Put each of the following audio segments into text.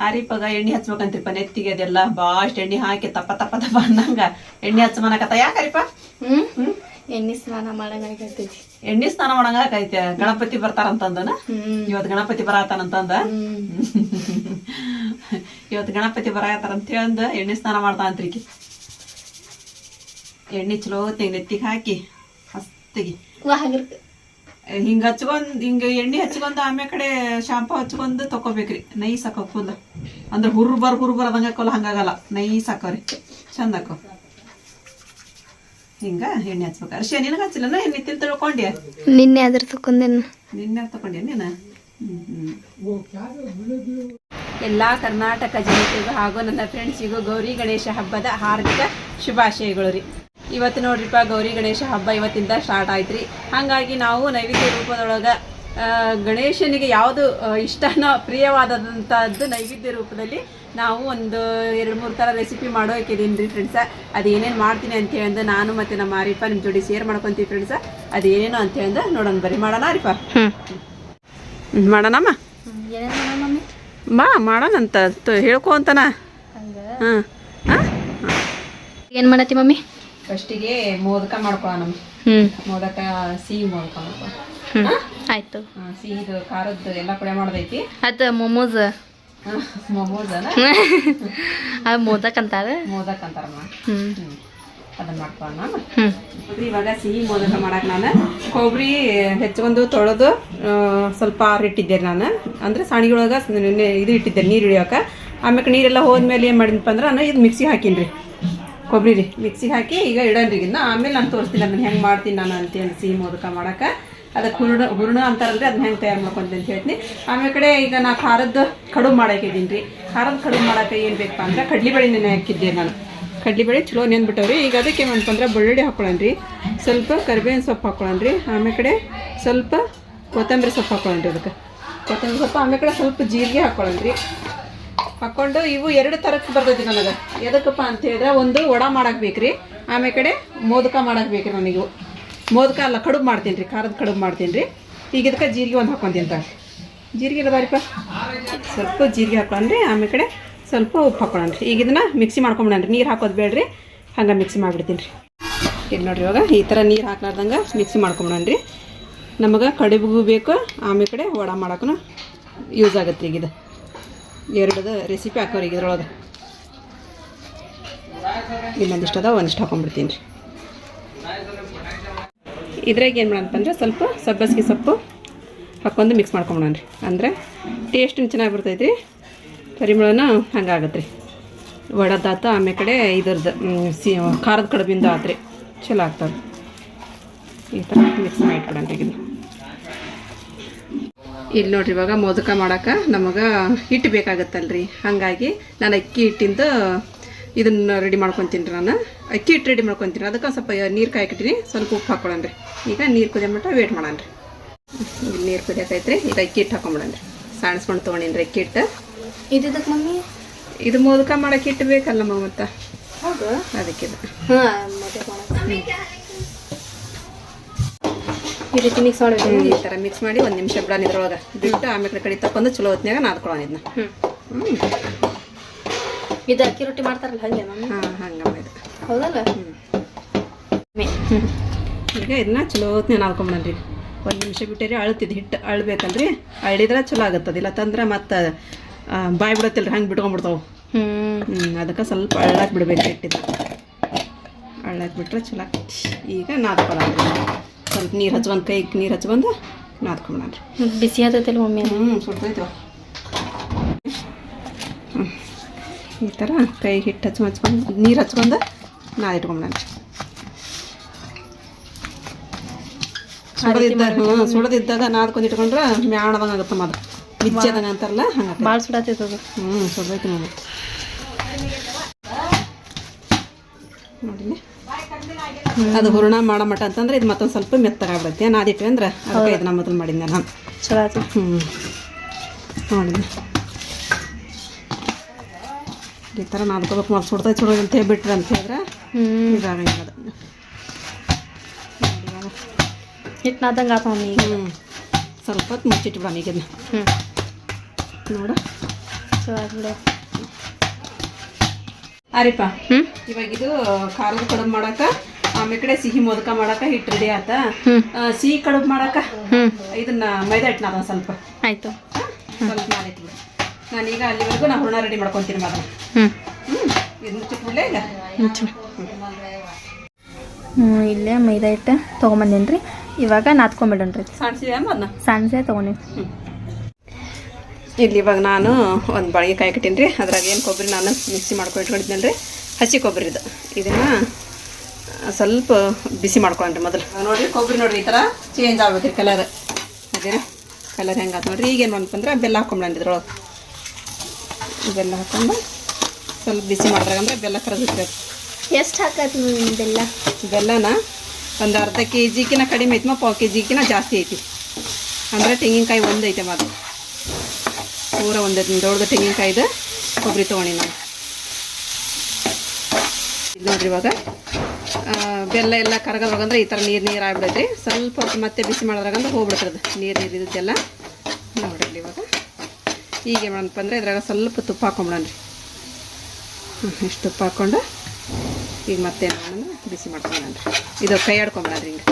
ಆರಿಪಾಗ ಎಣ್ಣೆ ಹಚ್ಬೇಕಂತೀಪ ನೆತ್ತಿಗೆ ಅದೆಲ್ಲ ಬಾಸ್ಟ್ ಎಣ್ಣೆ ಹಾಕಿ ತಪ್ಪ ತಪ್ಪ ತಪ್ಪ ಅನ್ನಂಗ ಎಣ್ಣೆ ಹಚ್ಚಮನಕತ್ತ ಯಾಕರಿಪ್ಪ? ಹ್ಮ್? ಹ್ಮ್? ಎಣ್ಣೆ ಸ್ನಾನ ಮಾಡಂಗಾಗೈತಿ ಎಣ್ಣೆ ಸ್ನಾನ ಮಾಡಂಗಾಕೈತೆ ಗಣಪತಿ ಬರ್ತಾರಂತಂದನ? ಇವತ್ತು ಗಣಪತಿ ಬರತಾನಂತಂದ? ಇವತ್ತು ಗಣಪತಿ ಬರತಾರಂತ ಹೇಳಿ ಎಣ್ಣೆ ಸ್ನಾನ ಮಾಡ್ತಾ ಅಂತ್ರಿಕಿ ಎಣ್ಣೆ ಚಲೋ ತೆಗ್ ನೆತ್ತಿಗೆ ಹಾಕಿ ಹಂಗಿರ್ಕ ಹಿಂಗ ಹಚ್ಕೊಂಡ್ ಹಿಂಗ ಎಣ್ಣೆ ಹಚ್ಕೊಂಡ್ ಆಮೇಲೆ ಕಡೆ ಶಾಂಪು ಹಚ್ಕೊಂಡ್ ತಕೋಬೇಕ್ರಿ ನೈಸ್ ಹಾಕೋ ಫುಲ್ ಅಂದ್ರೆ ಹುರ್ ಬರ್ ಹುರ್ ಬರ್ ಅದಂಗ ಹಾಕೋಲ್ಲ ಹಂಗಾಗಲ್ಲ. ನೈಸ್ ಹಾಕೋರಿ ಚಂದ ಹಾಕೋ. ಹಿಂಗ ಎಣ್ಣೆ ಹಚ್ಬೇಕು. ಅರ್ಶಿ ನಿನಗ ಹಚ್ಚಿಲ್ಲ ಎಣ್ಣೆ ತಿಲ್ ತಿಳ್ಕೊಂಡ್ಯ? ನಿನ್ನೆ ಅದ್ರ ತಕೊಂಡೇನು ನಿನ್ನೆ ತಕೊಂಡ್ಯ ನೀನ? ಎಲ್ಲ ಕರ್ನಾಟಕ ಜನತೆಗೂ ಹಾಗೂ ನನ್ನ ಫ್ರೆಂಡ್ಸಿಗೂ ಗೌರಿ ಗಣೇಶ ಹಬ್ಬದ ಹಾರ್ದಿಕ ಶುಭಾಶಯಗಳು ರೀ. ಇವತ್ತು ನೋಡ್ರಿಪ್ಪ ಗೌರಿ ಗಣೇಶ ಹಬ್ಬ ಇವತ್ತಿಂದ ಸ್ಟಾರ್ಟ್ ಆಯ್ತು ರೀ ಹಾಗಾಗಿ ನಾವು ನೈವೇದ್ಯ ರೂಪದೊಳಗೆ ಗಣೇಶನಿಗೆ ಯಾವುದು ಇಷ್ಟನೋ ಪ್ರಿಯವಾದಂಥದ್ದು ನೈವೇದ್ಯ ರೂಪದಲ್ಲಿ ನಾವು ಒಂದು ಎರಡು ಮೂರು ಥರ ರೆಸಿಪಿ ಮಾಡೋ ಇದೀನಿ ರೀ ಫ್ರೆಂಡ್ಸ ಅದೇನೇನು ಮಾಡ್ತೀನಿ ಅಂತ ಹೇಳಿದ್ರೆ ನಾನು ಮತ್ತು ನಮ್ಮ ಆರಿಪ್ಪ ನಿಮ್ಮ ಜೋಡಿ ಶೇರ್ ಮಾಡ್ಕೊತೀವಿ ಫ್ರೆಂಡ್ಸ ಅದೇನೇನು ಅಂತ ಹೇಳಿದ್ರೆ ನೋಡೋಣ ಬರೀ ಮಾಡೋಣ ಆರಿಪ್ಪ? ಹ್ಮ್. ಮಾಡೋಣಮ್ಮ ಏನೇನ್ ಬಾ ಮಾಡೋಣಂತ ತ- ಹೇಳ್ಕೊ ಅಂತನ? ಹಂಗ? ಹಾಂ ಹಾಂ ಏನ್ ಮಾಡತ್ತಿ ಮಮ್ಮಿ? ಫಸ್ಟಿಗೆ ಮೋದಕ ಮಾಡ್ಕೊಳ್ಳೋಣ ಹ್ಮ್. ಮೋದಕ ಸಿಹಿ ಮೋದಕ ಮಾಡ್ಕೊಳ್ಳೋಣ ಹ್ಮ್. ಆಯ್ತು. ಸಿಹಿದು ಖಾರದ್ದು ಎಲ್ಲ ಕುಳೆ ಮಾಡೋದೈತಿ. ಅದ ಮೊಮೋಸ್. ಮೊಮೋಸ್ ಅದು ಮೋದಕ್ ಅಂತಾರ? ಮೋದಕ್ ಅಂತಾರಮ್ಮ ಹ್ಞೂ ಅದನ್ನ ಮಾಡ್ಕೊಳ್ಳೋಣ ಇವಾಗ ಸಿಹಿ ಮೋದಕ ಮಾಡಕ್ಕೆ ನಾನು. ಕೊಬ್ಬರಿ ಹೆಚ್ಚೊಂದು ತೊಳೆದು ಸ್ವಲ್ಪ ಆರಿಟ್ಟಿದ್ದೆ ನಾನು. ಅಂದ್ರೆ ಸಾಣಿಗೊಳಗೆ ಇದು ಇಟ್ಟಿದ್ದೆ ನೀರು ಇಳಿಯೋಕೆ ಆಮ್ಯಾಕೆ ನೀರೆಲ್ಲ ಹೋದ್ಮೇಲೆ ಏನು ಮಾಡಿದ್ನಪ್ಪ ಅಂದ್ರೆ ನಾನು ಇದು ಮಿಕ್ಸಿ ಹಾಕಿನ್ರಿ. ರೀ ಕೊಬ್ಬರಿ ರೀ ಮಿಕ್ಸಿಗೆ ಹಾಕಿ ಈಗ ಇಡನ್ರಿ ಇದನ್ನ ಆಮೇಲೆ ನಾನು ತೋರಿಸ್ತೀನಿ, ಅದನ್ನ ಹೆಂಗೆ ಮಾಡ್ತೀನಿ ನಾನು ಅಂತೇಳಿ ಸಿಹಿ ಮೋದಕ ಮಾಡಕ್ಕೆ ಅದಕ್ಕೆ ಹುರುಣ ಹುರುಣ ಅಂತಾರಲ್ರಿ, ಅದನ್ನ ಹೆಂಗೆ ತಯಾರು ಮಾಡ್ಕೊಂತೀನಿ ಅಂತ ಹೇಳ್ತೀನಿ. ಆಮೇಲೆ ಕಡೆ ಈಗ ನಾ ಖಾರದ್ದು ಕಡುಬು ಮಾಡಾಕಿದ್ದೀನಿ ರೀ ಖಾರದ ಕಡುಬು ಮಾಡಕ್ಕೆ ಏನು ಬೇಕಪ್ಪ ಅಂದ್ರೆ ಕಡ್ಲಿಬೇಳೆ ನೆನೆ ಹಾಕಿದ್ದೆ ನಾನು. ಕಡ್ಲೆಬೇಳೆ ಚಲೋ ನೆನ್ಬಿಟ್ಟವ್ರಿ ಈಗ ಅದಕ್ಕೆ ಏನಪ್ಪ ಅಂದ್ರೆ ಬೆಳ್ಳುಳ್ಳಿ ಹಾಕೊಳ್ಳೋಣ್ರಿ. ಸ್ವಲ್ಪ ಕರಿಬೇವಿನ ಸೊಪ್ಪು ಹಾಕೊಳ್ಳೋಣ್ರಿ. ಆಮೇಲೆ ಕಡೆ ಸ್ವಲ್ಪ ಕೊತ್ತಂಬರಿ ಸೊಪ್ಪು ಹಾಕೊಳ್ಳೋಣ್ರಿ ಅದಕ್ಕೆ. ಕೊತ್ತಂಬರಿ ಸೊಪ್ಪು ಆಮೇಲೆ ಕಡೆ ಸ್ವಲ್ಪ ಜೀರಿಗೆ ಹಾಕೊಳ್ಳೋಣ್ರಿ. ಹಾಕೊಂಡು ಇವು ಎರಡು ಥರಕ್ಕೆ ಬರ್ತೈತಿ ನನಗೆ. ಎದಕ್ಕಪ್ಪ ಅಂತ ಒಂದು ವಡ ಮಾಡಕ್ಕೆ ಬೇಕ್ರಿ ಆಮೇಲೆ ಕಡೆ ಮೋದಕ ಮಾಡಕ್ಕೆ ಬೇಕ್ರಿ ನನಗೆ. ಮೋದಕ ಅಲ್ಲ, ಕಡುಬು ಮಾಡ್ತೀನಿ ರೀ ಖಾರದ ಕಡುಬು ಮಾಡ್ತೀನಿ ರೀ ಈಗ ಇದಕ್ಕೆ ಜೀರಿಗೆ ಒಂದು ಹಾಕೊಂತೀನಿ ತ ಜೀರಿಗೆ ಇರೋದಾರಿಪ್ಪ ಸ್ವಲ್ಪ ಜೀರಿಗೆ ಹಾಕೊಂಡ್ರಿ, ಆಮೇಲೆ ಕಡೆ ಸ್ವಲ್ಪ ಉಪ್ಪು ಹಾಕೊಳ್ಳೋಣ್ರಿ ಈಗ ಇದನ್ನ ಮಿಕ್ಸಿ ಮಾಡ್ಕೊಂಬಿಡಣ್ರಿ ನೀರು ಹಾಕೋದು ಬೇಡ್ರಿ, ಹಂಗೆ ಮಿಕ್ಸಿ ಮಾಡಿಬಿಡ್ತೀನಿ ರೀ. ಇದು ನೋಡ್ರಿ ಇವಾಗ ಈ ಥರ ನೀರು ಹಾಕ್ಲಾರ್ದಂಗೆ ಮಿಕ್ಸಿ ಮಾಡ್ಕೊಂಬಿಡಣ್ರಿ ನಮಗೆ ಕಡುಬಿಗೂ ಬೇಕು, ಆಮೇಲೆ ಕಡೆ ವಡ ಮಾಡೋಕ್ಕೂ ಯೂಸ್ ಆಗುತ್ತೆ ಈಗ ಎರಡದ ರೆಸಿಪಿ ಹಾಕೋರಿ ಈಗ ಇದ್ರೊಳಗೆ ಇನ್ನೊಂದಿಷ್ಟು ಅದ ಒಂದಿಷ್ಟು ಹಾಕೊಂಡ್ಬಿಡ್ತೀನಿ ರೀ. ಇದ್ರಾಗ ಏನು ಮಾಡಂತಂದ್ರೆ ಸ್ವಲ್ಪ ಸಬ್ಬಸಿಗೆ ಸೊಪ್ಪು ಹಾಕೊಂಡು ಮಿಕ್ಸ್ ಮಾಡ್ಕೊಂಬಿಡೋಣ ರೀ. ಅಂದರೆ ಟೇಸ್ಟ್ ಚೆನ್ನಾಗಿ ಬರ್ತೈತೆ ರೀ ಪರಿಮಳನ ಹಂಗಾಗತ್ತೆ ರೀ ಒಡದಾತ ಆಮೇಲೆ ಕಡೆ ಇದ್ರದ್ದು ಸಿ, ಖಾರದ ಕಡಬಿಂದ ಆತ್ರಿ. ಚಲೋ ಆಗ್ತದೆ. ಈ ಥರ ಮಿಕ್ಸ್ ಮಾಡಿಟ್ಬಿಡೋಣ ರೀ ಇಲ್ಲಿ ನೋಡ್ರಿ ಇವಾಗ ಮೋದಕ ಮಾಡಕ್ಕೆ ನಮಗೆ ಹಿಟ್ಟು ಬೇಕಾಗತ್ತಲ್ರಿ. ಹಾಗಾಗಿ ನಾನು ಅಕ್ಕಿ ಹಿಟ್ಟಿಂದ ಇದನ್ನ ರೆಡಿ ಮಾಡ್ಕೊತೀನಿ ರೀ ನಾನು. ಅಕ್ಕಿ ಹಿಟ್ಟು ರೆಡಿ ಮಾಡ್ಕೊತೀನಿ ಅದಕ್ಕೆ ಸ್ವಲ್ಪ ನೀರು ಕಾಯ್ಕಿಟ್ಟಿನಿ ಸ್ವಲ್ಪ ಉಪ್ಪು ಹಾಕೊಳ್ಳೋಣ ರೀ. ಈಗ ನೀರು ಕುದಿಯೋ ಮಟ್ಟ ವೇಟ್ ಮಾಡೋಣ ರೀ. ಇಲ್ಲಿ ನೀರು ಕುದಿಯಕೈತ್ರಿ ಈಗ ಅಕ್ಕಿ ಹಿಟ್ಟು ಹಾಕೊಂಬಿಡೋಣ ರೀ. ಸಾಣಿಸ್ಕೊಂಡು ತೊಗೊಂಡಿನಿ ರೀ ಅಕ್ಕಿ ಹಿಟ್ಟು. ಇದಕ್ಕೆ ಮಮ್ಮಿ? ಇದು ಮೋದಕ ಮಾಡಕ್ಕೆ ಹಿಟ್ಟು ಬೇಕಲ್ಲಮ್ಮ ಮತ್ತು? ಹೌದು. ಅದಕ್ಕೆ ಹಾಂ ಮಾಡಕ್. ಈ ರೀತಿ ಮಿಕ್ಸ್ ಮಾಡಬೇಕು ಈ ಥರ ಮಿಕ್ಸ್ ಮಾಡಿ ಒಂದು ನಿಮಿಷ ಬಿಡೋಣ ಇದ್ರೊಳಗೆ. ಬಿಟ್ಟು ಆಮೇಲೆ ಕಡೆ ತಕ್ಕೊಂಡು ಚಲೋ ಹೊತ್ನ್ಯಾಗ ನಾದ್ಕೊಳ್ಳೋಣ ಇದನ್ನ ಇದು ಅಕ್ಕಿ ರೊಟ್ಟಿ ಮಾಡ್ತಾರಲ್ಲ ಹಂಗೆ ಹಾಂ ಹಂಗೆ ಹೌದಲ್ಲ? ಹ್ಞೂ ಈಗ ಇದನ್ನ ಚಲೋ ಹೊತ್ನ್ಯಾಗ ನಾದ್ಕೊಂಬನ್ರಿ ಒಂದು ನಿಮಿಷ ಬಿಟ್ಟಿರಿ ಅಳ್ತಿದ್ದು ಹಿಟ್ಟು ಅಳ್ಬೇಕಂದ್ರಿ ಅಳಿದ್ರೆ ಚಲೋ ಆಗತ್ತದ. ಇಲ್ಲ ತಂದ್ರೆ ಮತ್ತೆ ಬಾಯಿ ಬಿಡತ್ತಿಲ್ರಿ ಹಂಗೆ ಬಿಟ್ಕೊಂಡ್ಬಿಡ್ತಾವೆ ಹ್ಮ್. ಹ್ಞೂ ಅದಕ್ಕೆ ಸ್ವಲ್ಪ ಅಳ್ಳಾಕ್ ಬಿಡ್ಬೇಕು ಹಿಟ್ಟಿದ್ದು ಅಳ್ಳಾಕ್ ಬಿಟ್ರೆ ಚಲೋ ಈಗ ನಾದ್ಕೊಳ್ಳೋಣ ಸ್ವಲ್ಪ ನೀರು ಹಚ್ಕೊಂಡು ಕೈಗೆ ನೀರು ಹಚ್ಕೊಂಡು ನಾದ್ಕೊಂಬಿಡನ್ರಿ ಬಿಸಿ ಆತೈತಲ್ಲ ಮಮ್ಮಿ ಹ್ಞೂ ಸುಡ್ತೈತಿ. ಹ್ಞೂ ಈ ಥರ ಕೈ ಹಿಟ್ಟು ಹಚ್ಚಿ ಹಚ್ಕೊಂಡು ನೀರು ಹಚ್ಕೊಂಡು ನಾದ್ ರೀ ಸುಡದಿದ್ದ ಹ್ಞೂ ಸುಡದಿದ್ದಾಗ ನಾದ್ಕೊಂಡು ಇಟ್ಕೊಂಡ್ರೆ ಮ್ಯಾಣದಂಗೆ ಆಗುತ್ತಮ್ಮ ಅದು ಬಿಚ್ಚದಂಗೆ ಅಂತಾರಲ್ಲ ಹಂಗೆ ಭಾಳ ಸುಡತೈತೆ ಅದು. ಹ್ಞೂ ನೋಡಿ ನೋಡಿ ಅದು ಹೂರ್ಣ ಮಾಡೋ ಮಟ್ಟ ಅಂತಂದ್ರೆ ಇದು ಮತ್ತೊಂದು ಸ್ವಲ್ಪ ಮೆತ್ತಗಾಗ್ಬಿಡುತ್ತೆ ನಾದಿಟ್ವಿ ಅಂದ್ರೆ ಅದಕ್ಕೆ ಇದನ್ನ ಮೊದಲು ಮಾಡಿದ್ದೆ ನಾನು. ಚಲೋ ಆಯ್ತು ಹ್ಞೂ ನೋಡಿ ಈ ಥರ ನಾದ್ಕೋಬೇಕು ಮತ್ತೆ ಸುಡ್ತೈತೆ ಸುಡೋದು ಅಂತ ಹೇಳ್ಬಿಟ್ರೆ ಅಂತ ಹೇಳಿದ್ರೆ ಹ್ಮ್. ಇದಾಗಂಗಿಲ್ಲ ಅದು ಹಿಟ್ಟು ನಾದಂಗೆ ಆತ ಮಮ್ಮಿ ಹ್ಞೂ ಸ್ವಲ್ಪ ಹೊತ್ತು ಮುಚ್ಚಿಟ್ಬಿಡೋಣ ಈಗ ಹ್ಮ್. ನೋಡು. ಚಲೋ ಆತ್ ಬಿಡು. ಅರಿಪ್ಪ ಹ್ಞೂ ಇವಾಗ ಇದು ಖಾರದ ಕಡುಬು ಮಾಡಕ ಆಮೇಲೆ ಕಡೆ ಸಿಹಿ ಮೋದಕ ಮಾಡಕ ಹಿಟ್ಟು ರೆಡಿ ಆತ. ಸಿಹಿ ಕಡುಬು ಮಾಡಕ ಇದನ್ನ ಮೈದಾ ಹಿಟ್ಟು ನಾದ ಸ್ವಲ್ಪ. ಆಯ್ತು. ಸ್ವಲ್ಪ ಸ್ವಲ್ಪ ಮಾಡಿತ್ತು ನಾನೀಗ ಅಲ್ಲಿವರೆಗೂ ನಾ ಹೂರ್ಣ ರೆಡಿ ಮಾಡ್ಕೊತೀನಿ ಮಾಡ ಇದು ಮುಚ್ಚಿಟ್ಬಿಡ್ಲೇ ಹ್ಞೂ ಇಲ್ಲೇ ಮೈದಾ ಹಿಟ್ಟು ತೊಗೊಂಬಂದೇನಿ ರೀ ಇವಾಗ ನಾದ್ಕೊಂಬಿಡೋಣ್ರಿ. ಸಾಣಿಸಿದೆ ಅದನ್ನ ತೊಗೊಂಡಿ ಇಲ್ಲಿ ಇವಾಗ ನಾನು ಒಂದು ಬಾಳಿಗೆ ಕಾಯಿ ಕಟ್ಟೀನಿ ರೀ ಅದ್ರಾಗ ಏನು ಕೊಬ್ಬರಿ ನಾನು ಮಿಕ್ಸಿ ಮಾಡ್ಕೊಂಡು ಇಟ್ಕೊಂಡಿದ್ದೀನಿ ರೀ ಹಸಿ ಕೊಬ್ಬರಿ ಇದು ಇದನ್ನು ಸ್ವಲ್ಪ ಬಿಸಿ ಮಾಡ್ಕೊಂಡ್ರಿ ಮೊದಲು. ನೋಡಿರಿ ಕೊಬ್ಬರಿ ನೋಡಿರಿ ಈ ಥರ ಚೇಂಜ್ ಆಗ್ಬೇಕ್ರಿ ಕಲರ್ ಅದೇ ಕಲರ್ ಹೆಂಗೆ ಆತು ನೋಡ್ರಿ. ಈಗೇನು ಅಂತಂದ್ರೆ ಬೆಲ್ಲ ಹಾಕೊಂಡ್ರಿ ಇದ್ರೊಳಗೆ. ಬೆಲ್ಲ ಹಾಕೊಂಡು ಸ್ವಲ್ಪ ಬಿಸಿ ಮಾಡಿದ್ರಾಗಂದ್ರೆ ಬೆಲ್ಲ ಕರದಿರ್ಬೇಕು ಎಷ್ಟು ಹಾಕತ್ತಿ ಬೆಲ್ಲ? ಬೆಲ್ಲನ ಒಂದು ಅರ್ಧ ಕೆ ಜಿಗಿನ ಕಡಿಮೆ ಐತಿ ಪಾವು ಕೆ ಜಿಗಿನ ಜಾಸ್ತಿ ಐತಿ. ಅಂದರೆ ತೆಂಗಿನಕಾಯಿ ಒಂದು ಐತೆ ಮಾತು ಪೂರ ಒಂದು ದೊಡ್ಡದು ತೆಂಗಿನಕಾಯಿದು ಕೊಬ್ಬರಿ ತೊಗೊಂಡಿ ನಾವು ಇದು ನೋಡ್ರಿ ಇವಾಗ. ಬೆಲ್ಲ ಎಲ್ಲ ಕರಗದ್ರಾಗಂದ್ರೆ ಈ ಥರ ನೀರು ನೀರು ಆಗ್ಬಿಡೈತಿ ಸ್ವಲ್ಪ ಮತ್ತೆ ಬಿಸಿ ಮಾಡೋದ್ರಾಗಂದ್ರೆ ಹೋಗ್ಬಿಡ್ತದೆ. ನೀರು ನೀರು ಇದ್ದೆಲ್ಲ ನೋಡ್ರಿ ಇವಾಗ. ಈಗ ಏನು ಮಾಡಪ್ಪ ಅಂದರೆ ಇದ್ರಾಗ ಸ್ವಲ್ಪ ತುಪ್ಪ ಹಾಕೊಂಬಿಡೋಣ ರೀ. ಹ್ಞೂ ಇಷ್ಟು ತುಪ್ಪ ಹಾಕ್ಕೊಂಡು ಈಗ ಮತ್ತೆ ಏನಂದ್ರೆ ಬಿಸಿ ರೀ. ಇದು ಕೈ ರೀ ಹಿಂಗೆ.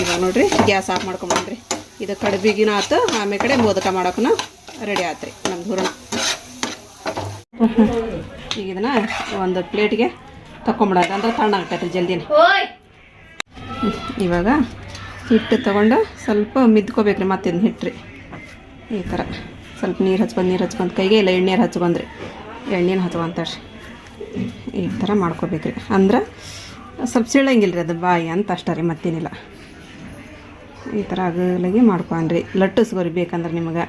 ಇವಾಗ ನೋಡಿರಿ, ಗ್ಯಾಸ್ ಆಫ್ ಮಾಡ್ಕೊಂಬಿಡ್ರಿ ಇದು ಕಡುಬಿಗಿನ ಆತು, ಆಮೇಲೆ ಕಡೆ ಮೋದಕ ಮಾಡೋಕ್ಕೂ ರೆಡಿ ಆತ್ರಿ. ನಮ್ಮ ದೂರ ಈಗ ಇದನ್ನ ಒಂದು ಪ್ಲೇಟ್ಗೆ ತಕೊಂಬಿಡೋದು. ಅಂದ್ರೆ ತಣ್ಣಾಗ್ತೈತೆ ಜಲ್ದಿನ. ಇವಾಗ ಹಿಟ್ಟು ತೊಗೊಂಡು ಸ್ವಲ್ಪ ಮಿದ್ಕೋಬೇಕ್ರಿ ಮತ್ತೆ ಇದನ್ನ ಹಿಟ್ರಿ. ಈ ಥರ. ಸ್ವಲ್ಪ ನೀರು ಹಚ್ಕೊಂಡು ನೀರು ಹಚ್ಕೊಂಡು. ಕೈಗೆ ಇಲ್ಲ ಎಣ್ಣೆ ಹಚ್ಕೊಂಡ್ರಿ ಎಣ್ಣೆನ ಹಚ್ಕೊಂತಾರೆ ಈ ಥರ ಮಾಡ್ಕೋಬೇಕ್ರಿ. ಅಂದ್ರೆ ಸ್ವಲ್ಪ ಸೀಳಂಗಿಲ್ಲ ರೀ ಅದು ಬಾಯಿ ಅಂತ ಅಷ್ಟೇ ರೀ ಮತ್ತೇನಿಲ್ಲ. ಈ ಥರ ಅಗಲಾಗಿ ಮಾಡ್ಕೊಂಡ್ರಿ ಲಟ್ಟಿಸ್ಗೋರಿ ಬೇಕಂದ್ರೆ ನಿಮಗೆ.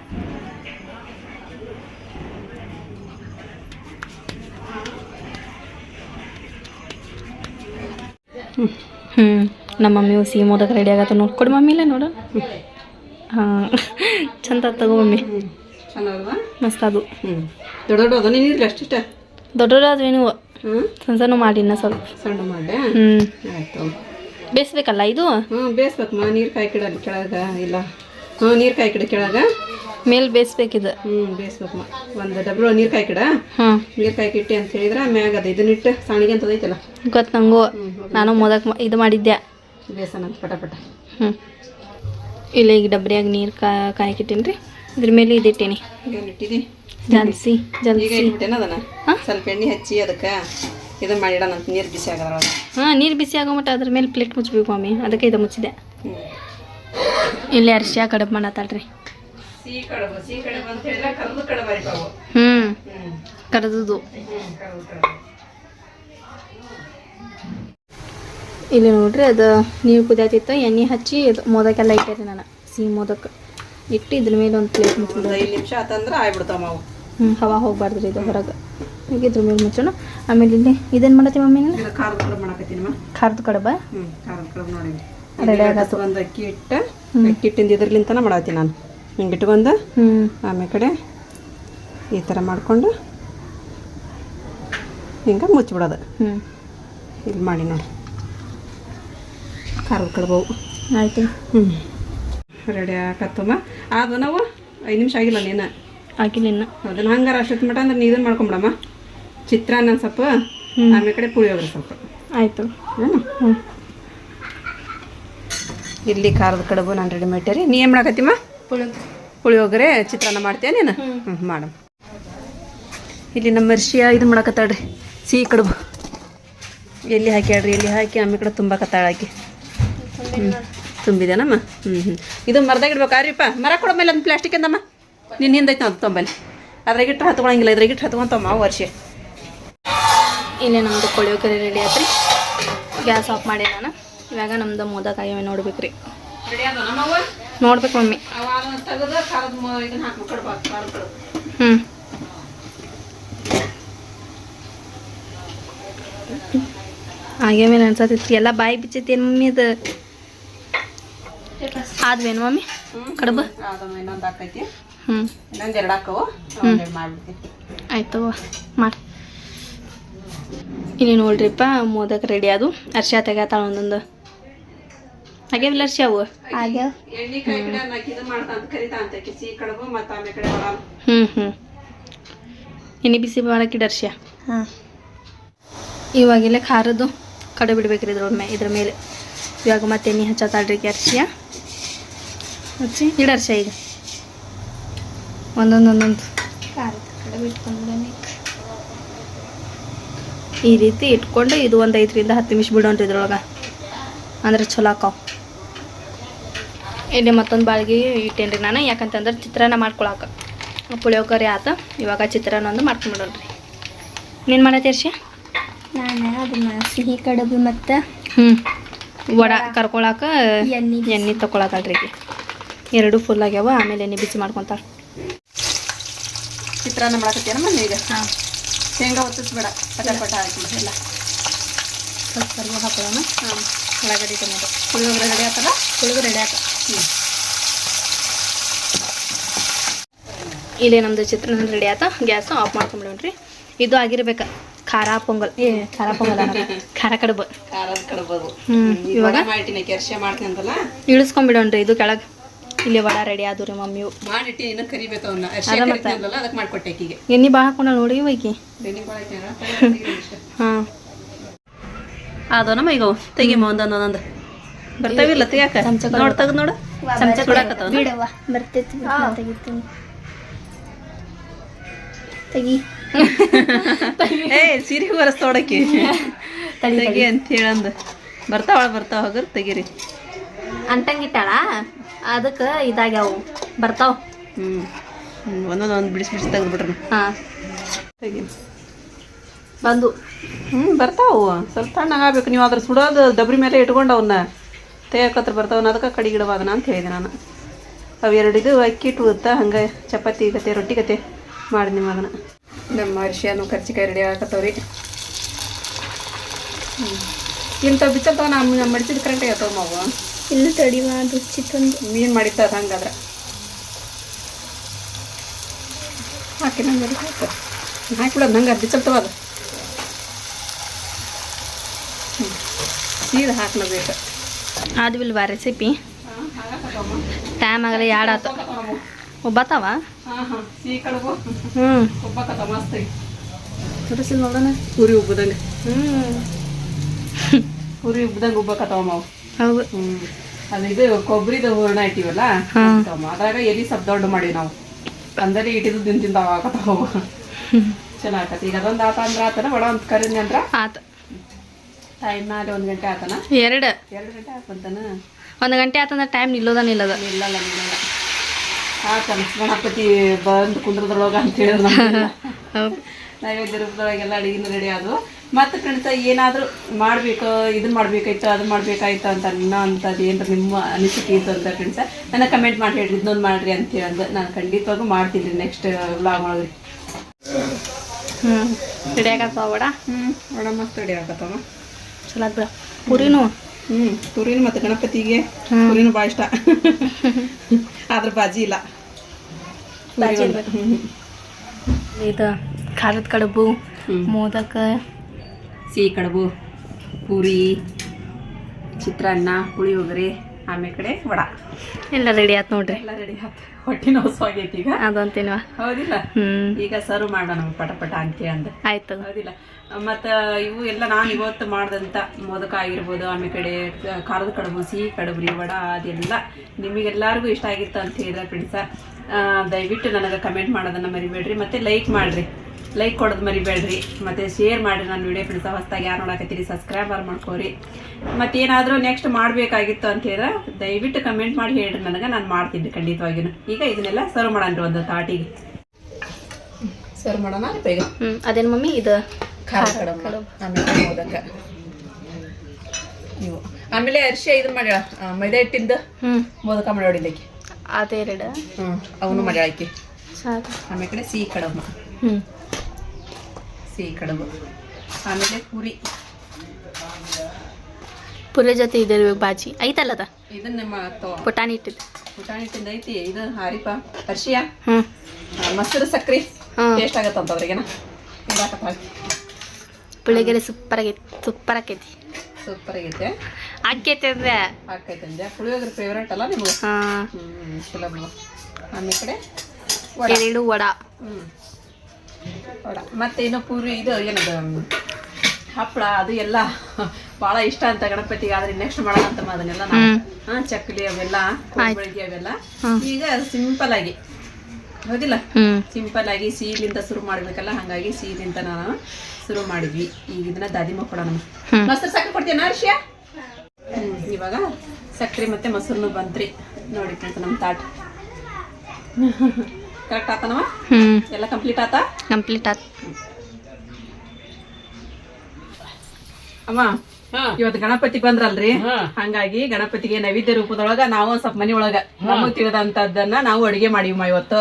ಹ್ಞೂ ನಮ್ಮ ಮಮ್ಮಿ ಸಿಹಿ ಮೋದಕ್ಕೆ ರೆಡಿ ಆಗತ್ತೆ ನೋಡ್ಕೊಡಿ ಮಮ್ಮಿ ಇಲ್ಲ ನೋಡು. ಹಾಂ ಚಂದ ತಗೋ ಮಮ್ಮಿ. ಮಸ್ತ್ ಅದು. ದೊಡ್ಡದಾದ್ವೇನು ಸಣ್ಣ ಸಣ್ಣ ಮಾಡಿ ಇನ್ನ ಸ್ವಲ್ಪ. ಸಣ್ಣ ಮಾಡಿ? ಹ್ಞೂ ಬೇಸ್ಬೇಕಲ್ಲ ಬೇಯಿಸ್ಬೇಕಲ್ಲ ಇದು? ಹ್ಞೂ ಬೇಯಿಸ್ಬೇಕಮ್ಮ ನೀರು ಕಾಯಿ ಕೆಳಗೆ ಇಲ್ಲ. ಹ್ಞೂ ನೀರು ಕಾಯಿ ಕಿಡ ಕೆಳಗೆ? ಮೇಲೆ ಇದು ಹ್ಞೂ ಬೇಯಿಸ್ಬೇಕಮ್ಮ. ಒಂದು ಡಬ್ರು ನೀರು ಕಾಯಿ ಕಿಡ ಹಾಂ ನೀರು ಕಾಯಿ ಕಿಟ್ಟಿ ಅಂತ ಹೇಳಿದ್ರೆ ಮ್ಯಾಗ ಅದು ಇದನ್ನಿಟ್ಟು ಸಾಣಿಗೆ ಅಂತ ಐತಲ್ಲ ಗೊತ್ತು ನಂಗೂ. ನಾನು ಮೋದಕ್ ಇದು ಮಾಡಿದ್ದೆ ಬೇಸನ ಅಂತ ಪಟ ಪಟ. ಹ್ಞೂ ಇಲ್ಲ ಈಗ ಡಬ್ರಿಯಾಗ ನೀರು ಕಾ ಕಾಯ್ಕಿಟ್ಟೀನಿ ರೀ ಇದ್ರ ಮೇಲೆ ಇದಿಟ್ಟೀನಿ. ಇಟ್ಟಿದಿ? ಜಲ್ಸಿ ಜಲ್ಸಿ. ಸ್ವಲ್ಪ ಎಣ್ಣೆ ಹಚ್ಚಿ ಅದಕ್ಕೆ ಇದು ಮಾಡಿಡೋಣ ಅಂತ ನೀರು ಬಿಸಿ ಆಗೋದ್ರೊಳಗೆ. ಹಾಂ ನೀರು ಬಿಸಿ ಆಗೋ ಮಟ್ಟ ಅದ್ರ ಮೇಲೆ ಪ್ಲೇಟ್ ಮುಚ್ಚಬೇಕು ಮಮ್ಮಿ ಅದಕ್ಕೆ ಇದು ಮುಚ್ಚಿದೆ. ಇಲ್ಲಿ ಅರಿಶಿಯ ಕಡಬ್ ಮಾಡತ್ತಾಳ್ರಿ. ಹ್ಞೂ ಕರೆದುದು. ಇಲ್ಲಿ ನೋಡ್ರಿ ಅದು ನೀವು ಕುದಿಯತಿತ್ತು ಎಣ್ಣೆ ಹಚ್ಚಿ ಇದು ಮೋದಕ್ಕೆಲ್ಲ ಇಟ್ಟೇರಿ ನಾನು ಸಿಹಿ ಮೋದಕ್ಕೆ ಇಟ್ಟು ಇದ್ರ ಮೇಲೆ ಒಂದು ಪ್ಲೇಟ್ ಮುಚ್ಚಿ ಐದು ನಿಮಿಷ ಆತಂದ್ರೆ ಆಗ್ಬಿಡ್ತಾವ ಅವು ಹ್ಞೂ ಹವಾ ಹೋಗ್ಬಾರ್ದು ರೀ ಇದು ಹೊರಗೆ. ಈಗ ಇದ್ರ ಮೇಲೆ ಮುಚ್ಚೋಣ. ಆಮೇಲೆ ಇಲ್ಲಿ ಇದೇನು ಮಾಡತ್ತಿ ಮಮ್ಮಿ ಖಾರದ ಕಡಬ ಮಾಡಕತ್ತೀನಿ ಖಾರದ ಕಡಬ? ಹ್ಞೂ ಖಾರದ ಕಡುಬು ನೋಡಿ ರೆಡಿ ಆಗತ್ತು. ಒಂದು ಅಕ್ಕಿ ಇಟ್ಟು ಅಕ್ಕಿ ಹಿಟ್ಟಿಂದ ಇದ್ರಲಿಂತನ ಮಾಡತ್ತೀನಿ ನಾನು. ಹಿಂಗೆ ಇಟ್ಕೊಂಡು ಆಮೇಲೆ ಕಡೆ ಈ ಥರ ಮಾಡಿಕೊಂಡು ಹಿಂಗೆ ಮುಚ್ಚಿಬಿಡೋದು ಹ್ಞೂ ಇಲ್ಲಿ ಮಾಡಿ ನೋಡಿ. ಖಾರದ ಕಡ್ಬವು ಆಯಿತು. ಹ್ಞೂ ರೆಡಿ ಆಕತ್ತಮ್ಮ ಅದು ನಾವು ಐದು ನಿಮಿಷ ಆಗಿಲ್ಲ ನೀನು. ಆಗಿಲ್ಲ ಇನ್ನು. ಅದನ್ನ ಹಂಗಾರ ಅಷ್ಟೊತ್ತು ಮಟ ಅಂದ್ರೆ ನೀ ಇದನ್ನು ಮಾಡ್ಕೊಂಬಿಡಮ್ಮ. ಚಿತ್ರಾನ್ನ ಸ್ವಲ್ಪ ಆಮೇಲೆ ಕಡೆ ಪುಳಿಯೋಗರೆ ಸ್ವಲ್ಪ. ಆಯಿತು. ಹ್ಞೂ ಇಲ್ಲಿ ಖಾರದ ಕಡುಬು ನಾನು ರೆಡಿ ರೀ. ನೀ ಏನು ಮಾಡಕತ್ತಿಮ್ಮ ಪುಳಿಯೋಗರೆ. ಚಿತ್ರಾನ್ನ ಮಾಡ್ತೀಯ ನೀನು? ಹ್ಞೂ ಮಾಡಮ್ ಇಲ್ಲಿ ನಮ್ಮ ಮರ್ಷಿಯ ಇದು ಮಾಡಕತ್ತಾಳ್ರಿ. ಸಿಹಿ ಕಡುಬು. ಎಲ್ಲಿ ಹಾಕ್ಯಾಳ್ರಿ ಎಲ್ಲಿ ಹಾಕಿ? ಆಮೇಲೆ ಕಡೆ ತುಂಬ ಕತ್ತಾಳಾಕಿ ಹ್ಞೂ ತುಂಬಿದೇನಮ್ಮ ಹ್ಞೂ ಹ್ಞೂ ಇದು ಮರದಾಗ ಇಡ್ಬೇಕಾರಿಪ್ಪ ಮರ ಕೊಡೋ ಮೇಲೆ ಒಂದು ಪ್ಲಾಸ್ಟಿಕ್ ಅಂದಮ್ಮ ನಿನ್ನ ಹಿಂದೈತೆ ಅದು ತೊಂಬಲ್ಲಿ. ಅದ್ರಾಗ ಇಟ್ಟು ಹತ್ಕೊಳಂಗಿಲ್ಲ ಇದ್ರಾಗ ಇಟ್ಟು ಹತ್ಕೊಂತಮ್ಮ ವರ್ಷ ಇಲ್ಲೇ ನಮ್ಮದು ಪುಳಿಯೋಗರೆ ರೆಡಿ ಆತ್ರಿ. ಗ್ಯಾಸ್ ಆಫ್ ಮಾಡಿ ನಾನು. ಇವಾಗ ನಮ್ದು ಮೋದಕ ಆಗ್ಯಾವ ನೋಡ್ಬೇಕು ರೀ ನೋಡ್ಬೇಕು ಮಮ್ಮಿ. ಹ್ಞೂ ಆಗ್ಯಾವೇನು ಅನ್ಸತ್ತೈತಿ ಎಲ್ಲ ಬಾಯಿ ಬಿಚ್ಚೈತಿ ಏನು ಮಮ್ಮಿ ಅದು? ಆದ್ವೇನು ಮಮ್ಮಿ? ಕಡುಬು. ಹ್ಞೂ ಆಯ್ತು ಮಾಡಿ. ಇಲ್ಲಿ ನೋಡ್ರಿಪ್ಪ ಮೋದಕ್ ರೆಡಿ ಅದು ಅರ್ಶಿ ತೆಗ್ಯಾತಾಳ ಒಂದೊಂದು. ಆಗ್ಯಾವಿಲ್ಲ ಅರ್ಶಿ ಅವು. ಆಗ್ಯಾವ ಎಣ್ಣೆ ಕಾಯಿ ಇದು ಕಡುಬು ಮತ್ತು ಆಮೇಲೆ ಕಡೆ ಹ್ಞೂ ಹ್ಞೂ ಎಣ್ಣೆ ಬಿಸಿ ಮಾಡಕ್ಕೆ ಡರ್ಶ ಹಾಂ. ಇವಾಗೆಲ್ಲ ಖಾರದ್ದು ಕಡೆ ಬಿಡ್ಬೇಕ್ರಿ ಇದ್ರ ಮೇ ಇದ್ರ ಮೇಲೆ. ಇವಾಗ ಮತ್ತೆ ಎಣ್ಣೆ ಹಚ್ಚತ್ತಾಳ್ರಿ ಅರ್ಶಿಯ. ಹಚ್ಚಿ ಇಡರ್ಶ ಈಗ. ಒಂದೊಂದು ಒಂದೊಂದು. ಖಾರದ ಕಡೆ ಬಿಟ್ಕೊಂಡ್ಬಿಡೋಣ ಈ ರೀತಿ ಇಟ್ಕೊಂಡು ಇದು ಒಂದು ಐದರಿಂದ ಹತ್ತು ನಿಮಿಷ ಬಿಡೋಣ್ರಿ ಇದ್ರೊಳಗೆ. ಅಂದ್ರೆ ಚಲೋ ಆಕಾವ್. ಇಲ್ಲಿ ಮತ್ತೊಂದು ಬಾಳ್ಗೆ ರೀ ನಾನು. ಯಾಕಂತಂದ್ರೆ ಚಿತ್ರಾನ್ನ ಮಾಡ್ಕೊಳಕ್ಕೆ ಪುಳಿಯೋಗರೆ ಆತ. ಇವಾಗ ಚಿತ್ರಾನ್ನ ಒಂದು ಮಾಡ್ಕೊಂಡ್ಬಿಡೋಣ್ರಿ ನೀನು ಮಾಡತ್ತೀರ್ಷ ನಾನು ಅದನ್ನ ಸಿಹಿ ಕಡುಬು ಮತ್ತು ಹ್ಞೂ ವಡ ಕರ್ಕೊಳಕ ಎಣ್ಣೆ ಎಣ್ಣೆ ತಗೊಳಕಲ್ರಿ ಈಗ ಎರಡು ಫುಲ್ ಆಗ್ಯಾವ ಆಮೇಲೆ ಎಣ್ಣೆ ಬಿಸಿ ಮಾಡ್ಕೊತಾಳೆ ಚಿತ್ರಾನ್ನ ಮಾಡಕತ್ತೇನ ಮನೆ ಈಗ? ಹಾಂ. ಶೇಂಗಾ ಒತ್ತಿಸ್ಬೇಡ ಪಟ ಪಟ ಹಾಕಿಬಿಡಲ್ಲ ಸ್ವಲ್ಪ ಹಾಕೋಣ ಹಾಂ. ಉಳ್ಳಾಗಡ್ಡಿ ಟೊಮೆಟೊ. ಪುಳಿಯೋಗರೆ ರೆಡಿ ಆತಲ್ಲ ಪುಳಿಯೋಗರೆ ರೆಡಿ ಹ್ಞೂ ಇಲ್ಲೇ ನಮ್ದು ಚಿತ್ರಾನ್ನ ರೆಡಿ ಆಯ್ತಾ? ಗ್ಯಾಸ್ ಆಫ್ ಮಾಡ್ಕೊಂಬಿಡೋಣ್ರಿ ಇದು ಆಗಿರ್ಬೇಕು ಖಾರ ಪೊಂಗಲ್. ಏ ಖಾರ ಪೊಂಗಲ್. ಖಾರ ಕಡುಬು. ಹ್ಮ್, ಇವಾಗ ಇಳಿಸ್ಕೊಂಬಿಡೋಣ್ರಿ ಇದು ಕೆಳಗೆ. ಇಲ್ಲಿ ವಡ ರೆಡಿ ಆದು ರೀ ಮಮ್ಮಿಯು ಎಣ್ಣೆ ಭಾಳ ಹಾಕೊಂಡ ನೋಡಿ ವೈಕಿ ಬೆನ್ನಿ ಅದೋ ಹಾಂ. ಅದನಮ್ಮ ಈಗ ತೆಗಿಮ ಒಂದೊಂದೊಂದೊಂದು ಒಂದೊಂದು. ಬರ್ತಾವಿಲ್ಲ ತೆಗ್ಯಾಕ. ನೋಡ್ ತೆಗ್ದು ನೋಡು. ಚಮಚ ಕೊಡಾಕತ್ತವ ಬಿಡವ್ವ ಬರ್ತೈತಿ ತೆಗಿತೀನಿ. ತೆಗಿ. ಏ ಸೀರೆ ಬರಸ್ ತೊಡಕಿ ತೆಗಿ ಅಂತ ಹೇಳಂದು. ಬರ್ತಾವಳ ಬರ್ತಾವ ಹೋಗ್ರ ತೆಗಿರಿ. ಅಂಟಂಗಿಟ್ಟಾಳ? ಅದಕ್ಕೆ ಇದಾಗ್ಯಾವು. ಬರ್ತಾವ. ಹ್ಮ್. ಒಂದೊಂದು ಒಂದು ಬಿಡಿಸಿ ಬಿಡಿಸಿ ತೆಗ್ದು ಬಿಡ್ರಿ ಹಾಂ. ತೆಗಿ. ಬಂದು. ಹ್ಮ್ ಬರ್ತಾವು. ಸ್ವಲ್ಪ ತಣ್ಣಗಾಗ್ಬೇಕು ನೀವು ಅದ್ರ ಸುಡೋದು ಡಬ್ರಿ ಮೇಲೆ ಇಟ್ಕೊಂಡು ಅವನ್ನ ತೆಗಿಯಕತ್ರ ಬರ್ತಾವನ್ನ ಅದಕ್ಕೆ ಕಡಿಗಿಡವಾದನ ಅಂತ ಹೇಳಿದೆ ನಾನು. ಅವು ಎರಡು ಇದು ಅಕ್ಕಿ ಇಟ್ಟು ಉದ್ದ ಹಂಗೆ ಚಪಾತಿ ಗತೆ ರೊಟ್ಟಿ ಗತೆ ಮಾಡಿ ನಿಮ್ಮ ಅದನ್ನ ನಮ್ಮ ಅರಿಶಿಯನ್ನು ಕರ್ಚಿಕಾಯಿ ರೆಡಿ ಆಗತ್ತವ್ರಿ ಹ್ಞೂ ಇಂಥ ಬಿಚ್ಚಲ್ತಾವ ನಮ್ಮ ಮಡಿಸಿದ ಕರೆಕ್ಟ್ ಆಗತ್ತವ ಮಾವು? ಇನ್ನು ತಡಿವ ರುಚಿ ತಂದು ಮೀನು ಮಾಡಿತ್ತ ಹಂಗಾದ್ರೆ. ಹಾಕಿ ನಂಗೆ ಹಾಕ. ಹಾಕಿಬಿಡೋದು ಹಂಗೆ ಬಿಚ್ಚಲ್ತವ ಅದು. ಹ್ಞೂ ಸೀದಾ ಹಾಕ್ಲಬೇಕು ಆದ್ವಿಲ್ವಾ ರೆಸಿಪಿ ಟೈಮ್ ಆಗಲ್ಲ ಎರಡು ಆತ. ಒಬ್ಬತ್ತಾವ ಕೊಬ್ಬರಿದ ಹ್ಞೂ ತೋರಿಸಿಲ್ ನೋಡೋಣ. ಉರಿ ಉಬ್ಬದಂಗೆ. ಹ್ಞೂ ಉರಿ ಉಬ್ಬದಂಗೆ ಉಬ್ಬಕತ್ತವ ಮಾವು. ಹೌದು. ಹ್ಞೂ ಅದು ಇದು ಕೊಬ್ಬರಿದು ಹೂರ್ಣ ಇಟ್ಟಿವಲ್ಲ. ಅದ್ರಾಗ ಎಲಿ ಸ್ವಲ್ಪ ದೊಡ್ಡ ಮಾಡಿ ನಾವು. ಅಂದರೆ ಇಟ್ಟಿದ್ದು ದಿನ ತಿಂತಾವ. ಆಗತ್ತಾವ ಚೆನ್ನಾಗತ್ತೆ ಈಗ ಅದೊಂದು ಆತ ಅಂದ್ರೆ ಆತನ ಒಳ ಒಂದು ಕರಿನಿ ಅಂದ್ರೆ? ಆತು. ಟೈಮ್ ಒಂದು ಗಂಟೆ ಆತನ? ಎರಡು. ಎರಡು ಗಂಟೆ ಆತಂತಾನ? ಒಂದು ಗಂಟೆ ಆತಂದ್ರೆ ಟೈಮ್ ನಿಲ್ಲೋದ ನಿಲ್ಲದ. ನಿಲ್ಲಲ್ಲ ನಿಲ್ಲಲ್ಲ ಆತನ ಗಣಪತಿ ಬಂದು ಕುಂದ್ರದ್ರೊಳಗೆ ಅಂತ ಹೇಳಿದ್ರು ನಮ್ಗೆಲ್ಲ. ಹೌದು. ನೈವೇದ್ಯ ರೂಪದೊಳಗೆಲ್ಲ ಅಡಿಗೆನೂ ರೆಡಿ ಆದವು. ಮತ್ತೆ ಫ್ರೆಂಡ್ಸ್ ಏನಾದರೂ ಮಾಡಬೇಕು ಇದನ್ನ ಮಾಡಬೇಕಾಯ್ತು ಅದನ್ನ ಮಾಡಬೇಕಾಯ್ತು ಅಂತ ಇನ್ನೂ ಅಂಥದ್ದು ಏನಾರ ನಿಮ್ಮ ಅನಿಸಿಕೆ ಇತ್ತು ಅಂತ ಫ್ರೆಂಡ್ಸ ನಾನು ಕಮೆಂಟ್ ಮಾಡಿ ಹೇಳ್ರಿ ಇದನ್ನೊಂದು ಮಾಡಿರಿ ಅಂತ ಹೇಳಂದು. ನಾನು ಖಂಡಿತವಾಗೂ ಮಾಡ್ತೀನಿ ನೆಕ್ಸ್ಟ್ ವ್ಲಾಗ್ ಒಳಗೆ. ಹ್ಞೂ ರೆಡಿ ಆಗತ್ತಾವ ವಡ? ಹ್ಞೂ ಒಣ ಮಸ್ತ್ ರೆಡಿ ಆಗತ್ತಮ್ಮ ಚಲೋ ಆತ್ ಹ್ಮ್ ಪುರಿನೂ ಹ್ಞೂ ತುರಿನ ಮತ್ತು ಗಣಪತಿಗೆ. ತುರಿನೂ ಭಾಳ ಇಷ್ಟ. ಆದ್ರ ಬಾಜಿ ಇಲ್ಲ. ಇದು ಖಾರದ ಕಡುಬು. ಮೋದಕ. ಸಿಹಿ ಕಡುಬು ಪೂರಿ ಚಿತ್ರಾನ್ನ ಪುಳಿಯೋಗರೆ. ಆಮೇಲೆ ಕಡೆ ವಡ. ಎಲ್ಲ ರೆಡಿ ಆತ್ ನೋಡ್ರಿ. ಎಲ್ಲ ರೆಡಿ ಆಯ್ತು ಹೊಟ್ಟೆ ನೋವು ಆಗೈತಿ ಈಗ. ಅದಂತೀನಿವ? ಹೌದಿಲ್ಲ? ಈಗ ಸರ್ವ್ ಮಾಡೋಣ ಪಟ ಪಟ ಅಂತೇಳಿ ಅಂದ ಆಯ್ತು ಹೌದಿಲ್ಲ. ಮತ್ತು ಇವು ಎಲ್ಲ ನಾನು ಇವತ್ತು ಮಾಡಿದಂಥ ಮೋದಕ ಆಗಿರ್ಬೋದು ಆಮೇಲೆ ಕಡೆ ಖಾರದ ಕಡುಬು ಸಿಹಿ ಕಡುಬ್ರಿ ವಡ ಅದೆಲ್ಲ ನಿಮಗೆಲ್ಲರಿಗೂ ಇಷ್ಟ ಆಗಿತ್ತು ಅಂತ ಹೇಳಿದ್ರೆ ಫ್ರೆಂಡ್ಸ ದಯವಿಟ್ಟು ನನಗೆ ಕಮೆಂಟ್ ಮಾಡೋದನ್ನು ಮರಿಬೇಡ್ರಿ. ಮತ್ತು ಲೈಕ್ ಮಾಡಿರಿ. ಲೈಕ್ ಕೊಡೋದು ಮರಿಬೇಡ್ರಿ. ಮತ್ತೆ ಶೇರ್ ಮಾಡಿ ನಾನು ವಿಡಿಯೋ ಫ್ರೆಂಡ್ಸ್ ಹೊಸ್ದಾಗಿ ಯಾರು ನೋಡಕತ್ತೀರಿ ಸಬ್ಸ್ಕ್ರೈಬರ್ ಮಾಡ್ಕೋರಿ. ಮತ್ತೇನಾದರೂ ನೆಕ್ಸ್ಟ್ ಮಾಡಬೇಕಾಗಿತ್ತು ಅಂತ ಹೇಳಿದ್ರೆ ದಯವಿಟ್ಟು ಕಮೆಂಟ್ ಮಾಡಿ ಹೇಳ್ರಿ ನನಗೆ ನಾನು ಮಾಡ್ತೀನಿ ಖಂಡಿತವಾಗಿಯೂ ಈಗ ಇದನ್ನೆಲ್ಲ ಸರ್ವ್ ಮಾಡೋಣ ಒಂದು ತಾಟಿಗೆ. ಸರ್ವ್ ಮಾಡೋಣ ಈಗ ಹ್ಞೂ ಅದೇನು ಮಮ್ಮಿ ಇದು ಖಾರ ಆಮೇಲೆ ಮೋದಕ ಇವು ಆಮೇಲೆ ಅರಿಶಿ ಇದನ್ನ ಮಾಡ್ಯಾಳ ಮೈದಾ ಹಿಟ್ಟಿಂದ ಮೋದಕ ಮಾಡ್ಯಾಳಿಲ್ಲಕ್ಕೆ ಅದೆರಡು ಹ್ಞೂ ಅವನು ಮಾಡ್ಯಾಳ ಆಕಿ. ಸಾಕು. ಆಮೇಲೆ ಕಡೆ ಸಿಹಿ ಕಡಮ್ಮ ಹ್ಞೂ ಸಿಹಿ ಕಡುಬು. ಆಮೇಲೆ ಪೂರಿ. ಪುರಿ ಜೊತೆ ಇದಿರ್ಬೇಕು ಬಾಜಿ. ಐತಲ್ಲ ಅದ? ಇದನ್ನ ಪುಟಾಣಿ ಇಟ್ಟಿದ್ದು. ಪುಟಾಣಿ ಹಿಟ್ಟಿಂದ ಐತಿ. ಇದು ಹಾರಿಪ ಅರ್ಶಿಯ. ಹ್ಞೂ ಮೊಸರು ಸಕ್ರಿ. ಟೇಸ್ಟ್ ಆಗತ್ತಂತ ಅವ್ರಿಗೆನ. ಪುಳಿಗೆರೆ ಸೂಪರ್ ಆಗೈತಿ ಸೂಪರ್ ಆಕೈತಿ. ಸೂಪರ್ ಆಗೈತೆ. ಆಕೈತೆ ಅಂದ್ರೆ? ಹಾಕೈತಂದೆ ಪುಳಿಯೋಗರೆ ಫೇವ್ರೇಟ್ ಅಲ್ಲ ನಿಮ್ಗೆ? ಹಾಂ. ಬಿಡು ಆಮೇಲೆ ಕಡೆ ಎರಡು ವಡ. ಹ್ಞೂ ವಡ ಮತ್ತೆ ಇನ್ನು ಪೂರಿ ಇದು ಏನದು ಹಪ್ಪಳ ಅದು ಎಲ್ಲ ಭಾಳ ಇಷ್ಟ ಅಂತ ಗಣಪತಿಗೆ ಆದ್ರೆ ನೆಕ್ಸ್ಟ್ ಮಾಡೋಣ ಅಂತ ಅದನ್ನೆಲ್ಲ ನಾವು ಚಕ್ಕಲಿ ಅವೆಲ್ಲ ಕೋಳ್ಬಳಿಗೆ ಅವೆಲ್ಲ. ಈಗ ಸಿಂಪಲ್ ಆಗಿ. ಹೌದಿಲ್ಲ? ಸಿಂಪಲ್ ಆಗಿ ಸೀಲಿಂದ ಶುರು ಮಾಡ್ಬೇಕಲ್ಲ ಹಂಗಾಗಿ ಸೀಲಿಂದ ನಾನು ಶುರು ಮಾಡಿದ್ವಿ. ಈಗ ಇದನ್ನ ದಾದಿ ಕೊಡೋಣ. ಮೊಸರು ಸಕ್ಕರೆ ಕೊಡ್ತೀಯ ಹರ್ಷಿಯ? ಇವಾಗ ಸಕ್ಕರೆ ಮತ್ತೆ ಮೊಸರನ್ನು ಬಂತ್ರಿ. ನೋಡಿ ಫ್ರೆಂಡ್ಸ್ ನಮ್ಮ ತಾಟ್. ಕರೆಕ್ಟ್ ಆತನವ? ಹ್ಮ್. ಎಲ್ಲ ಕಂಪ್ಲೀಟ್ ಆತ? ಕಂಪ್ಲೀಟ್ ಆತ. ಅಮ್ಮ ಇವತ್ತು ಗಣಪತಿ ಬಂದ್ರಲ್ರಿ? ಹಂಗಾಗಿ ಗಣಪತಿಗೆ ನೈವೇದ್ಯ ರೂಪದೊಳಗ ನಾವು ಒಂದ್ ಸ್ವಲ್ಪ ಮನಿ ಒಳಗ ನಮಗ್ ತಿಳಿದಂತದ್ದನ್ನ ನಾವು ಅಡಿಗೆ ಮಾಡಿವಮ್ಮ ಇವತ್ತು.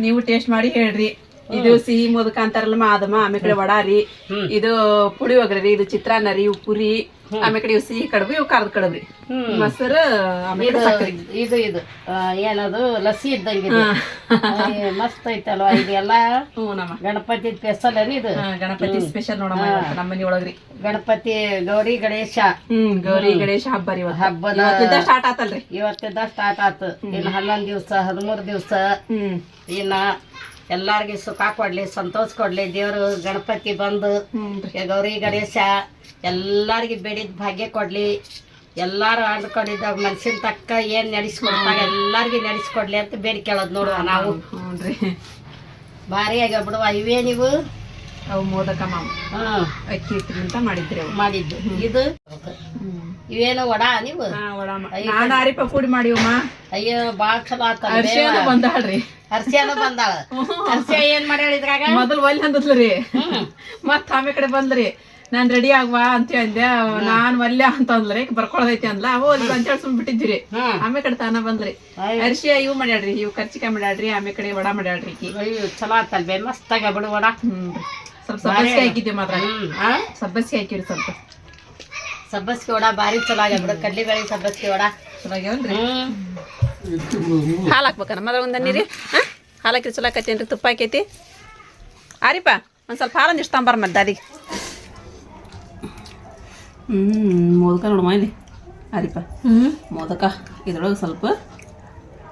ನೀವು ಟೇಸ್ಟ್ ಮಾಡಿ ಹೇಳ್ರಿ. ಇದು ಸಿಹಿ ಮೋದಕ ಅಂತಾರಲ್ಲ ಅದಮ್ಮ ಆಮೇಲೆ ವಡ ರೀ ಇದು ಪುಳಿ ಒಗ್ರಿ ರೀ ಇದು ಚಿತ್ರಾನ್ನ ರೀ ಇವು ಪುರಿ ಆಮೇಲೆ ಕಡೆ ಇವು ಸಿಹಿ ಕಡುಬು ಇವು ಖಾರದ ಕಡುಬು ರೀ. ಮೊಸರು ಆಮೇಲೆ ಸಕ್ಕರೆ. ಇದು ಇದು ಏನದು ಲಸಿ ಇದ್ದಂಗಿದೆ. ಏ, ಮಸ್ತ್ ಐತಲ್ವಾ ಇದೆಲ್ಲ? ಗಣಪತಿ ಸ್ಪೆಷಲ್ ಇದು? ಗಣಪತಿ ಸ್ಪೆಷಲ್ ನೋಡಮ್ಮ ನಮ್ಮ ಮನಿ ಒಳಗ್ರಿ ಗಣಪತಿ ಗೌರಿ ಗಣೇಶ. ಹ್ಮ್ ಗೌರಿ ಗಣೇಶ ಹಬ್ಬ ರೀ ಹಬ್ಬ ಹಬ್ಬದ ಸ್ಟಾರ್ಟ್ ಆತಲ್ರಿ. ಇವತ್ತಿಂದ ಸ್ಟಾರ್ಟ್ ಆತು. ಇನ್ನು ಹನ್ನೊಂದು ದಿವಸ ಹದಿಮೂರು ದಿವಸ. ಹ್ಮ್. ಇನ್ನ ಎಲ್ಲಾರ್ಗಿ ಸುಖ ಕೊಡ್ಲಿ ಸಂತೋಷ ಕೊಡ್ಲಿ. ದೇವರು ಗಣಪತಿ ಬಂದು ಗೌರಿ ಗಣೇಶ ಎಲ್ಲಾರ್ಗಿ ಬೆಳಿದ ಭಾಗ್ಯ ಕೊಡ್ಲಿ. ಎಲ್ಲಾರು ಆಡ್ಕೊಂಡಿದ್ದ ಮನ್ಸಿನ ತಕ್ಕ ಏನ್ ನಡೆಸ್ಕೊಡ್ತಾಗ ಎಲ್ಲಾರ್ಗಿ ನಡೆಸ್ಕೊಡ್ಲಿ ಅಂತ ಬೇಡ್ಕೊಳ್ಳೋದು ನೋಡುವ ನಾವು. ಭಾರಿ ಆಗ್ಯಾವ ಬಿಡುವ ಇವೇ ನೀವು? ಅವು ಮೋದಕ ಮಾಮ. ಮಾಡಿದ್ರೆ ಹಿಟ್ಟಿನಿಂದ ಮಾಡಿದ್ರಿ ಅವು. ಮಾಡಿದ್ದು. ಇದು? ಇವೇನು ವಡ ನೀವು? ವಡ ಮಾಡಿವಮ್ಮ. ಅಯ್ಯೋ ಭಾಳ ಚಲೋ ಬಂದಾಳ್ರಿ. ಹರ್ಸಿಯನ ಬಂದಾಳ. ಹರ್ಸಿಯ ಏನ್ ಮಾಡ್ಯಾಳ ಇದ್ರಾಗ? ಮೊದಲ್ ಒಲ್ ಅಂದತ್ಲ್ರಿ ಮತ್ ಆಮೆ ಕಡೆ ಬಂದ್ರಿ. ನಾನ್ ರೆಡಿ ಆಗ್ವಾ ಅಂತ ಅಂದೆ. ನಾನ್ ಒಲ್ಲೆ ಅಂತ ಅಂದ್ರಿ ಬರ್ಕೊಳದೈತಿ ಅಂದ್ಲ. ಅವು ಅಲ್ಲಿ ಅಂತೇಳಿ ಸುಮ್ ಬಿಟ್ಟಿದ್ರಿ ಆಮೆ ಕಡೆ ತಾನ ಬಂದ್ರಿ. ಅರ್ಶಿಯ ಇವ್ ಮಾಡ್ಯಾಡ್ರಿ ಇವು ಕರ್ಚಿಕಾಯಿ ಮಾಡ್ಯಾಡ್ರಿ ಆಮೇ ಕಡೆ ವಡ ಮಾಡ್ಯಾಡ್ರಿ ಚಲೋ ಆತಲ್ ಬೇ ಮಸ್ತ್ ಆಗ್ಯಾವ ಬಿಡು ವಡ. ಸ್ವಲ್ಪ ಸಬ್ಬಸ್ಗೆ ಹಾಕಿದ್ವಿ ಮಾತ್ರ. ಸಬ್ಬಸ್ಗೆ ಹಾಕಿರಿ ಸ್ವಲ್ಪ. ಸಬ್ಬಸ್ಗೆ ವಡ ಬಾರಿ ಚಲೋ ಆಗ್ಯಾವ ಬಿಡು. ಕಡ್ಲಿ ಬೇಳೆ ಸಬ್ಬಸ್ಗೆ ವಡ. ಚಲೋ ಹ್ಮ್. ಹಾಲು ಹಾಕ್ಬೇಕನ ಮೊದಲು ಒಂದು ನೀರಿ ಹಾಂ? ಹಾಲು ಹಾಕಿರಿ ಚಲೋ ಆಕೈತೇನ್ರಿ ತುಪ್ಪ ಆಕೈತಿ ಆರಿಪ ಒಂದು ಸ್ವಲ್ಪ ಹಾಲು ಇಷ್ಟು ತಂಬಾರ ಮತ್ತೆ ದಾದಿಗೆ ಹ್ಞೂ ಮೋದಕ ನೋಡಮ್ಮ ಇಲ್ಲಿ. ಆರಿಪ ಹ್ಞೂ ಮೋದಕ ಇದ್ರೊಳಗೆ ಸ್ವಲ್ಪ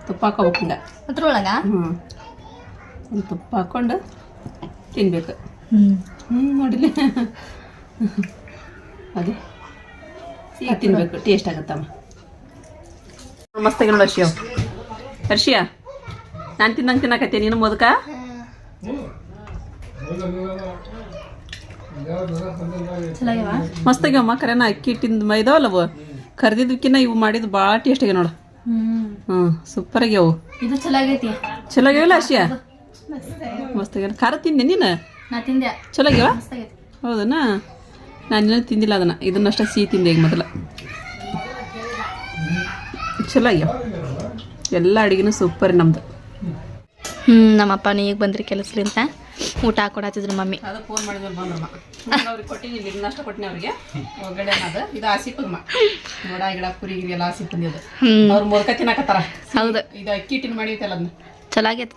ತುಪ್ಪ ಹಾಕೋಬೇಕು ಹಿಂಗೆ. ಅದ್ರೊಳಗ? ಹ್ಞೂ ಒಂದು ತುಪ್ಪ ಹಾಕ್ಕೊಂಡು ತಿನ್ಬೇಕು. ಹ್ಞೂ ಹ್ಞೂ ನೋಡಿಲ್ಲ. ಅದೇ. ಈಗ ತಿನ್ಬೇಕು. ಟೇಸ್ಟ್ ಆಗುತ್ತಮ್ಮ. ಮಸ್ತಾಗಿ ನೋಡು ಹರ್ಷಿಯ ಅರ್ಶಿಯ ನಾನು ತಿನ್ನಂಗೆ ತಿನ್ನಕತ್ತೆ ನೀನು ಮೊದಕ? ಮಸ್ತಾಗ್ಯಮ್ಮ ಕರೆನ ಅಕ್ಕಿ ಹಿಟ್ಟಿಂದ ಮೈದಾವಲ್ಲವು ಕರೆದಿದ್ದಕ್ಕಿನ್ನ ಇವು ಮಾಡಿದ್ದು ಭಾಳ ಟೇಸ್ಟ್ ಆಗ್ಯಾವ ನೋಡು. ಹ್ಮ್. ಹ್ಞೂ ಸೂಪರ್ ಆಗ್ಯಾವು. ಇದು ಚಲಾಗೈತಿ ಚಲೋ ಆಗ್ಯಾವಲ್ಲ ಅರ್ಶಿಯ ಮಸ್ತಾಗ್ಯಾವ ಖಾರ ತಿಂದೆ ನೀನು? ಆಗ್ಯವ? ಹೌದನಾ? ನಾನು ಇನ್ನೂ ತಿಂದಿಲ್ಲ ಅದನ್ನ. ಇದನ್ನಷ್ಟ ಸಿಹಿ ತಿಂದೆ ಈಗ ಮೊದಲ. ಚಲೋ ಅಯ್ಯೋ. ಎಲ್ಲ ಅಡುಗೆನೂ ಸೂಪರ್ ನಮ್ದು. ಹ್ಮ್ ನಮ್ಮಪ್ಪ ಈಗ ಬಂದ್ರಿ ಕೆಲಸಲಿಂತ ಊಟ ಹಾಕೊಡತ್ತಿದ್ರು ಮಮ್ಮಿ. ಅದು ಫೋನ್ ಮಾಡಿದ್ಮೇಲೆ ಬಂದ್ರಮ್ಮ ಅವ್ರಿಗೆ ಕೊಟ್ಟಿನಿ ಇದನ್ನಷ್ಟ ಕೊಟ್ಟಿನಿ ಅವ್ರಿಗೆ. ಒಳಗಡೆ ಅದು ಇದು ಆಸಿಪದಮ್ಮ ನೋಡ ಗಿಡ ಕುರಿ ಗಿರಿ ಎಲ್ಲ ಆಸಿ ತಂದಿದ್ದು ಹ್ಮ್. ಅವ್ರು ಮೊದಕ ತಿನ್ನಕತ್ತಾರ. ಹೌದು. ಇದು ಅಕ್ಕಿ ಹಿಟ್ಟಿನ ಮಾಡಿರ್ತಲ್ಲ ಅದನ್ನ ಚಲಾಗೈತಿ